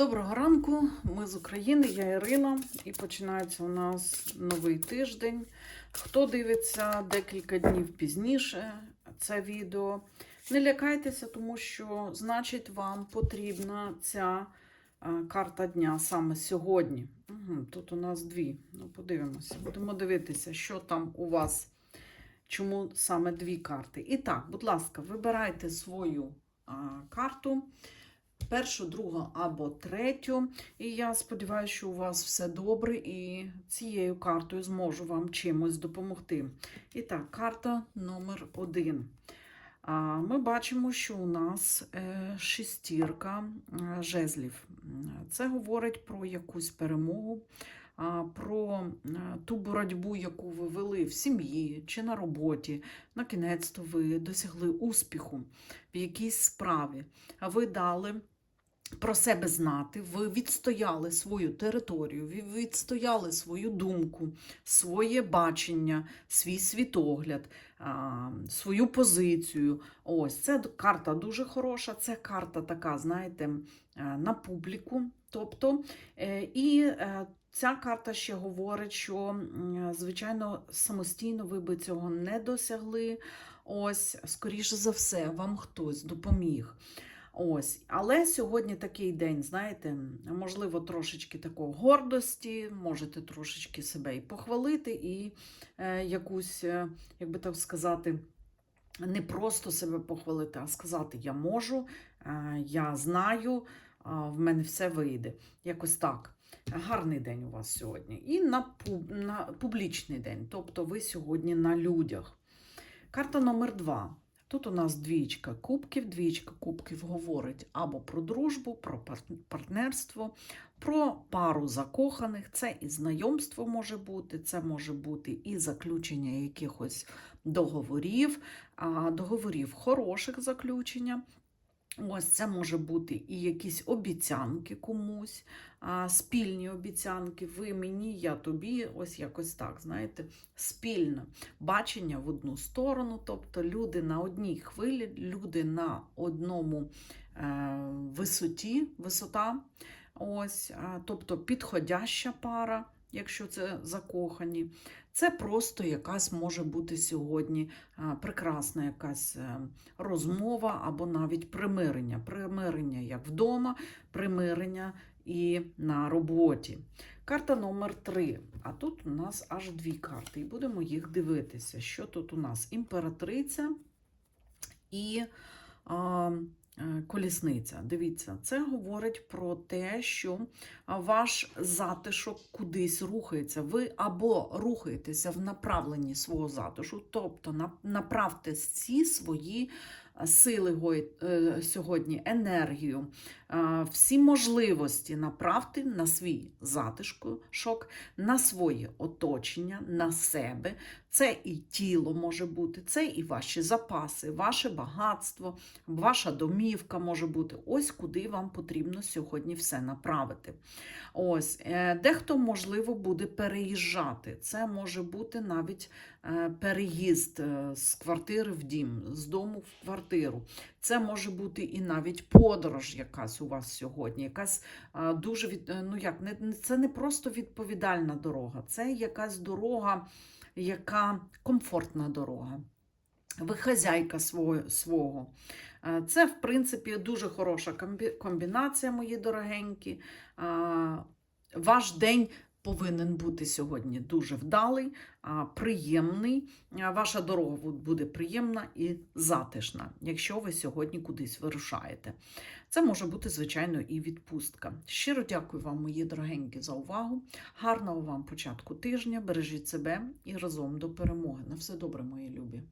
Доброго ранку, ми з України, я Ірина, і починається у нас новий тиждень. Хто дивиться декілька днів пізніше це відео, не лякайтеся, тому що, значить, вам потрібна ця е, карта дня саме сьогодні. Тут у нас дві. Ну, подивимося, будемо дивитися, що там у вас, чому саме дві карти. І так, будь ласка, вибирайте свою а, карту першу, другу або третю. І я сподіваюся, що у вас все добре, і цією картою зможу вам чимось допомогти. І так, карта номер один. Ми бачимо, що у нас шістірка шестірка е, жезлів. Це говорить про якусь перемогу, про е, ту боротьбу, яку ви вели в сім'ї чи на роботі. На кінець ви досягли успіху в якійсь справі. А ви дали про себе знати, ви відстояли свою територію, ви відстояли свою думку, своє бачення, свій світогляд, свою позицію. Ось це карта дуже хороша. Це карта така, знаєте, е, на публіку. Тобто, е, і е, ця карта ще говорить, що, звичайно, самостійно ви би цього не досягли. Ось, скоріше за все, вам хтось допоміг. Ось, але сьогодні такий день, знаєте, можливо, трошечки такої гордості, можете трошечки себе і похвалити, і е, якусь, е, як би так сказати, не просто себе похвалити, а сказати: Я можу, е, я знаю, а, в мене все вийде. Якось так. Гарний день у вас сьогодні. І на, на публічний день, тобто ви сьогодні на людях. Карта номер два. Тут у нас двічка кубків. Двічка кубків говорить або про дружбу, про партнерство, про пару закоханих. Це і знайомство може бути, це може бути і заключення якихось договорів, договорів хороших заключення. Ось це може бути і якісь обіцянки комусь, а, спільні обіцянки. Ви мені, я тобі, ось якось так, знаєте, спільне бачення в одну сторону, тобто люди на одній хвилі, люди на одному е, висоті, висота, ось, тобто підходяща пара, якщо це закохані. Це просто якась може бути сьогодні прекрасна якась е, розмова або навіть примирення. Примирення як вдома, примирення і на роботі. Карта номер 3. А тут у нас аж дві карти, і будемо їх дивитися. Що тут у нас? Імператриця і колісниця. Дивіться, це говорить про те, що ваш затишок кудись рухається. Ви або рухаєтеся в направленні свого затишу, тобто на- направте всі свої сили е, сьогодні, енергію, всі можливості направте на свій затишок, на своє оточення, на себе. Це і тіло може бути, це і ваші запаси, ваше багатство, ваша домівка може бути. Ось куди вам потрібно сьогодні все направити. Ось, е, дехто, можливо, буде переїжджати. Це може бути навіть е, переїзд з квартири в дім, з дому в квартиру. Це може бути і навіть подорож якась у вас сьогодні, якась дуже від, е, ну як, не, це не просто відповідальна дорога, це якась дорога, яка комфортна дорога. Ви хазяйка свого. Це, в принципі, дуже хороша комбінація, мої дорогенькі. Ваш день повинен бути сьогодні дуже вдалий, приємний. Ваша дорога буде приємна і затишна, якщо ви сьогодні кудись вирушаєте. Це може бути, звичайно, і відпустка. Щиро дякую вам, мої дорогенькі, за увагу. Гарного вам початку тижня. Бережіть себе і разом до перемоги. На все добре, мої любі.